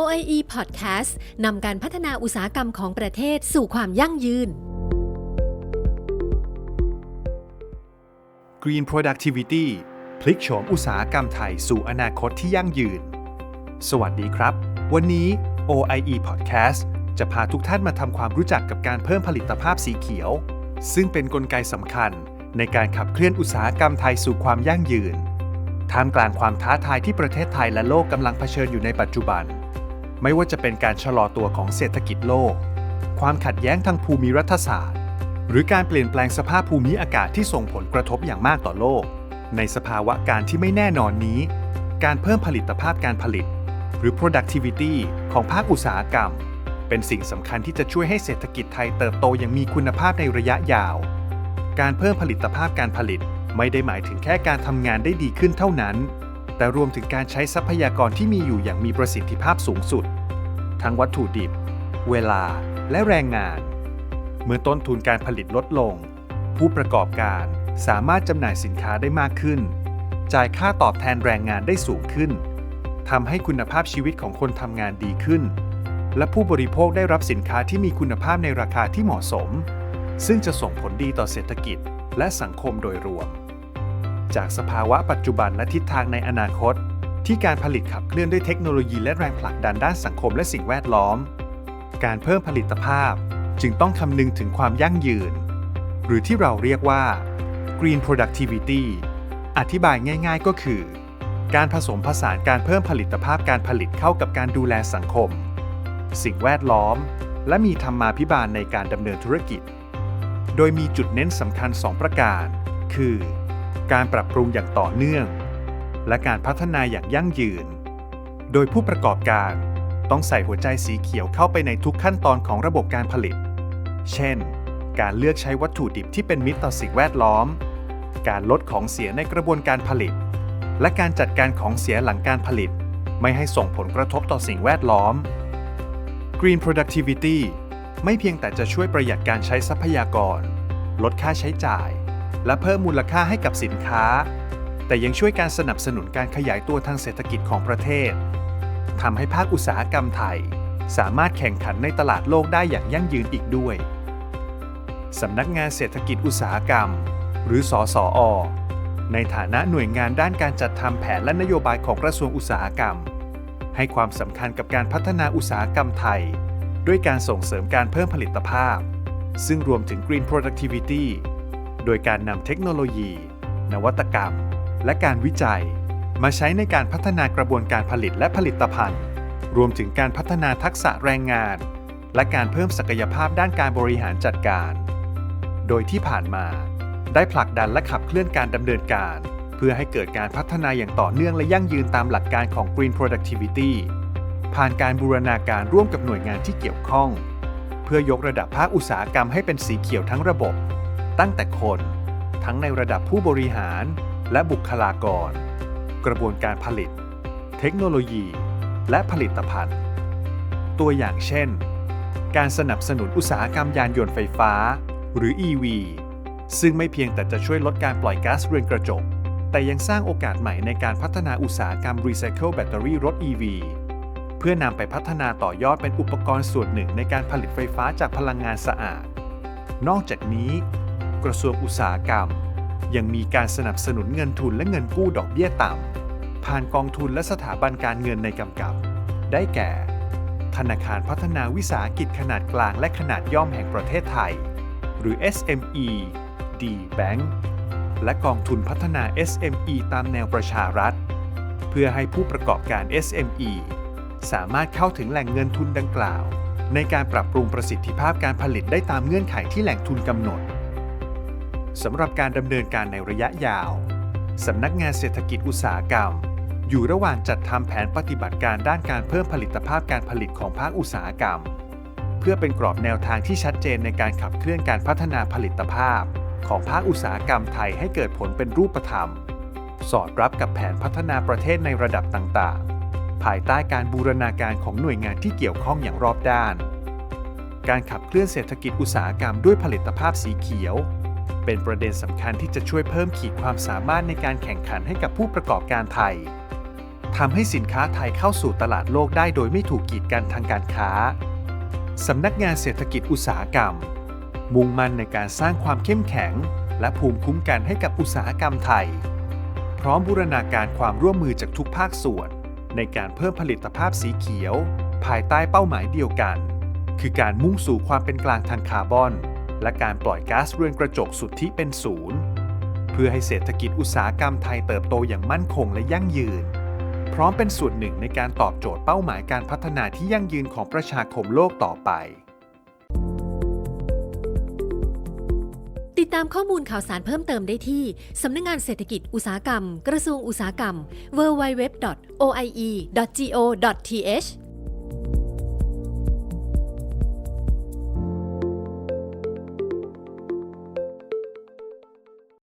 OIE Podcast นำการพัฒนาอุตสาหกรรมของประเทศสู่ความยั่งยืน Green Productivity พลิกโฉมอุตสาหกรรมไทยสู่อนาคตที่ยั่งยืน สวัสดีครับ วันนี้ OIE Podcast จะพาทุกท่านมาทำความรู้จักกับการเพิ่มผลิตภาพสีเขียว ซึ่งเป็นนกลไกสำคัญในการขับเคลื่อนอุตสาหกรรมไทยสู่ความยั่งยืน ท่ามกลางความท้าทายที่ประเทศไทยและโลกกำลังเผชิญอยู่ในปัจจุบัน ไม่ว่าจะเป็นการชะลอตัวของเศรษฐกิจโลก ความขัดแย้งทางภูมิรัฐศาสตร์ หรือการเปลี่ยนแปลงสภาพภูมิอากาศที่ส่งผลกระทบอย่างมากต่อโลก ในสภาวะการที่ไม่แน่นอนนี้ การเพิ่มผลิตภาพการผลิต หรือ productivity ของภาคอุตสาหกรรม เป็นสิ่งสำคัญที่จะช่วยให้เศรษฐกิจไทยเติบโตอย่างมีคุณภาพในระยะยาว การเพิ่มผลิตภาพการผลิตไม่ได้หมายถึงแค่การทำงานได้ดีขึ้นเท่านั้น แต่รวมถึงการใช้ทรัพยากรที่มีอยู่อย่างมีประสิทธิภาพสูงสุด ทั้งวัตถุดิบ เวลาและแรงงาน เมื่อต้นทุนการผลิตลดลง ผู้ประกอบการสามารถจำหน่ายสินค้าได้มากขึ้น จ่ายค่าตอบแทนแรงงานได้สูงขึ้นทำให้คุณภาพชีวิตของคนทำงานดีขึ้น และผู้บริโภคได้รับสินค้าที่มีคุณภาพในราคาที่เหมาะสม ซึ่งจะส่งผลดีต่อเศรษฐกิจและสังคมโดยรวม จากสภาวะปัจจุบันและทิศทางในอนาคต ที่การผลิตขับเคลื่อนด้วยเทคโนโลยีและแรงผลักดันด้านสังคมและสิ่งแวดล้อม การเพิ่มผลิตภาพจึงต้องคำนึงถึงความยั่งยืน หรือที่เราเรียกว่า Green Productivity อธิบายง่าย ๆ ก็คือ การผสมผสานการเพิ่มผลิตภาพการผลิตเข้ากับการดูแลสังคม สิ่งแวดล้อม และมีธรรมาภิบาลในการดำเนินธุรกิจ โดยมีจุดเน้นสำคัญ 2 ประการ คือ การปรับปรุงอย่างต่อเนื่อง และการพัฒนาอย่างยั่งยืน โดยผู้ประกอบการต้องใส่หัวใจสีเขียวเข้าไปในทุกขั้นตอนของระบบการผลิต เช่น การเลือกใช้วัตถุดิบที่เป็นมิตรต่อสิ่งแวดล้อม การลดของเสียในกระบวนการผลิต และการจัดการของเสียหลังการผลิต ไม่ให้ส่งผลกระทบต่อสิ่งแวดล้อม Green Productivity ไม่เพียงแต่จะช่วยประหยัดการใช้ทรัพยากร ลดค่าใช้จ่าย และเพิ่มมูลค่าให้กับสินค้า แต่ยังช่วยการสนับสนุนการขยายตัวทางเศรษฐกิจของประเทศทำให้ภาคอุตสาหกรรมไทย สามารถแข่งขันในตลาดโลกได้อย่างยั่งยืนอีกด้วยสำนักงานเศรษฐกิจอุตสาหกรรม หรือสอสอในฐานะหน่วยงานด้านการจัดทำแผนและนโยบายของกระทรวงอุตสาหกรรม ให้ความสำคัญกับการพัฒนาอุตสาหกรรมไทย ด้วยการส่งเสริมการเพิ่มผลิตภาพ ซึ่งรวมถึง Green Productivity โดยการนำเทคโนโลยี นวัตกรรม และการวิจัย มาใช้ในการพัฒนากระบวนการผลิตและผลิตภัณฑ์ รวมถึงการพัฒนาทักษะแรงงาน และการเพิ่มศักยภาพด้านการบริหารจัดการ โดยที่ผ่านมา ได้ผลักดันและขับเคลื่อนการดำเนินการ เพื่อให้เกิดการพัฒนาอย่างต่อเนื่องและยั่งยืนตามหลักการของ Green Productivity ผ่านการบูรณาการร่วมกับหน่วยงานที่เกี่ยวข้อง เพื่อยกระดับภาคอุตสาหกรรมให้เป็นสีเขียวทั้งระบบ ตั้งแต่คน ทั้งในระดับผู้บริหาร และบุคลากร กระบวนการผลิต เทคโนโลยี และผลิตภัณฑ์ ตัวอย่างเช่น การสนับสนุนอุตสาหกรรมยานยนต์ไฟฟ้า หรือ EV ซึ่งไม่เพียงแต่จะช่วยลดการปล่อยก๊าซเรือนกระจก แต่ยังสร้างโอกาสใหม่ในการพัฒนาอุตสาหกรรมรีไซเคิลแบตเตอรี่รถ EV เพื่อนำไปพัฒนาต่อยอดเป็นอุปกรณ์ส่วนหนึ่งในการผลิตไฟฟ้าจากพลังงานสะอาด นอกจากนี้ กระทรวงอุตสาหกรรม ยังมีการสนับสนุนเงินทุนและเงินกู้ดอกเบี้ยต่ำ ผ่านกองทุนและสถาบันการเงินในกำกับ ได้แก่ ธนาคารพัฒนาวิสาหกิจขนาดกลางและขนาดย่อมแห่งประเทศไทย หรือ SME D Bank และกองทุนพัฒนา SME ตามแนวประชารัฐ เพื่อให้ผู้ประกอบการ SME สามารถเข้าถึงแหล่งเงินทุนดังกล่าว ในการปรับปรุงประสิทธิภาพการผลิตได้ตามเงื่อนไขที่แหล่งทุนกำหนด สำหรับการดำเนินการในระยะยาว สำนักงานเศรษฐกิจอุตสาหกรรม อยู่ระหว่างจัดทำแผนปฏิบัติการด้านการเพิ่มผลิตภาพการผลิตของภาคอุตสาหกรรม เพื่อเป็นกรอบแนวทางที่ชัดเจนในการขับเคลื่อนการพัฒนาผลิตภาพ ของภาคอุตสาหกรรมไทยให้เกิดผลเป็นรูปธรรม สอดรับกับแผนพัฒนาประเทศในระดับต่างๆ ภายใต้การบูรณาการของหน่วยงานที่เกี่ยวข้องอย่างรอบด้าน การขับเคลื่อนเศรษฐกิจอุตสาหกรรมด้วยผลิตภาพสีเขียว เป็นประเด็นสำคัญที่จะช่วยเพิ่มขีดความสามารถในการแข่งขันให้กับผู้ประกอบการไทยทำให้สินค้าไทยเข้าสู่ตลาดโลกได้โดยไม่ถูกกีดกันทางการค้า สำนักงานเศรษฐกิจอุตสาหกรรม มุ่งมั่นในการสร้างความเข้มแข็ง และภูมิคุ้มกันให้กับอุตสาหกรรมไทย พร้อมบูรณาการความร่วมมือจากทุกภาคส่วน ในการเพิ่มผลิตภาพสีเขียว ภายใต้เป้าหมายเดียวกัน คือการมุ่งสู่ความเป็นกลางทางคาร์บอน และการปล่อยก๊าซเรือนกระจกสุทธิเป็นศูนย์ เพื่อให้เศรษฐกิจอุตสาหกรรมไทยเติบโตอย่างมั่นคงและยั่งยืน พร้อมเป็นส่วนหนึ่งในการตอบโจทย์เป้าหมายการพัฒนาที่ยั่งยืนของประชาคมโลกต่อไป ติดตามข้อมูลข่าวสารเพิ่มเติมได้ที่ สำนักงานเศรษฐกิจอุตสาหกรรม กระทรวงอุตสาหกรรม www.oie.go.th